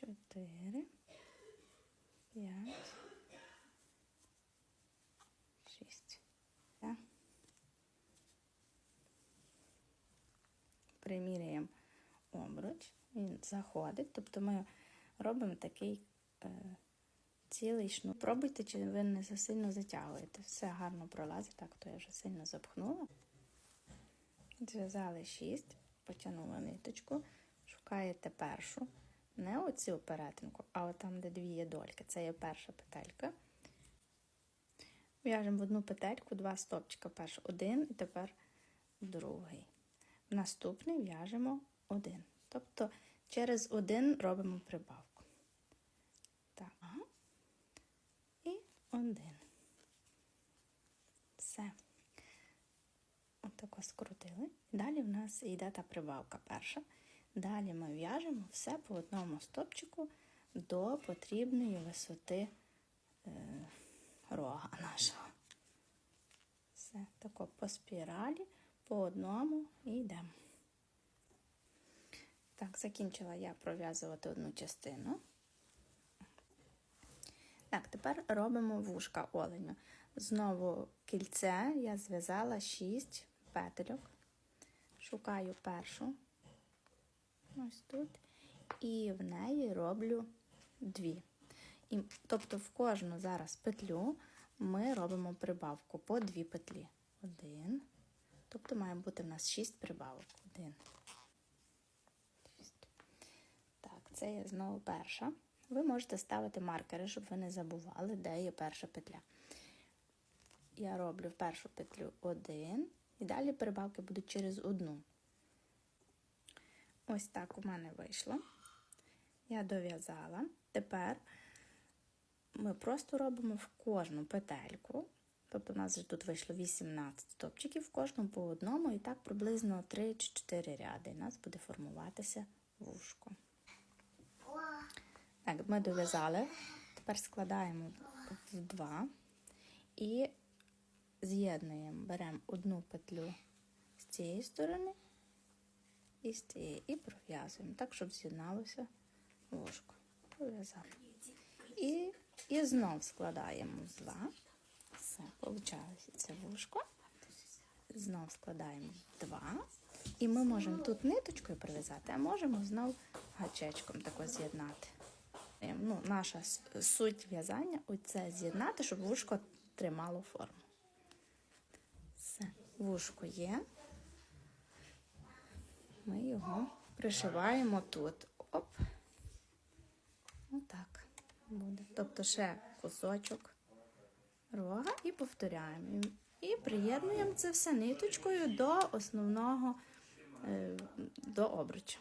чотири, п'ять, шість. Так. Приміряємо обруч, він заходить, тобто ми робимо такий е, цілий шнур. Пробуйте, чи ви не засильно затягуєте. Все гарно пролазить, так то я вже сильно запхнула. Зв'язали 6, потягнули ниточку, шукаєте першу, не оцю перетинку, а от там, де дві є дольки. Це є перша петелька. В'яжемо в одну петельку, два стопчика. Перший один і тепер другий. В наступний в'яжемо один. Тобто через один робимо прибавку. Так. І один. Все. Отако скрутили. Далі в нас йде та прибавка перша. Далі ми в'яжемо все по одному стопчику до потрібної висоти е, рога нашого. Все, тако по спіралі, по одному і йдемо. Так, закінчила я пров'язувати одну частину. Так, тепер робимо вушка оленя. Знову кільце я зв'язала 6 петельок. Шукаю першу, ось тут, і в неї роблю дві. І, тобто в кожну зараз петлю ми робимо прибавку по дві петлі. Один. Тобто має бути в нас 6 прибавок. Один. Так, це є знову перша. Ви можете ставити маркери, щоб ви не забували, де є перша петля. Я роблю в першу петлю один, і далі прибавки будуть через одну. Ось так у мене вийшло. Я дов'язала. Тепер ми просто робимо в кожну петельку. Тобто, у нас вже тут вийшло 18 стопчиків, в кожному по одному, і так приблизно 3 чи 4 ряди. У нас буде формуватися вушко. Так, ми дов'язали. Тепер складаємо в два і з'єднуємо, беремо одну петлю з цієї сторони і з і пров'язуємо, так, щоб з'єдналося вушко. Пров'язали. І, і знов складаємо два. Все, получалося це вушко. Знов складаємо два. І ми можемо тут ниточкою прив'язати, а можемо знов гачечком тако з'єднати. Ну, наша суть в'язання оце з'єднати, щоб вушко тримало форму. Все, вушко є. Ми його пришиваємо тут. Оп. Отак буде. Тобто ще кусочок рога і повторяємо. І приєднуємо це все ниточкою до основного, е, до обруча.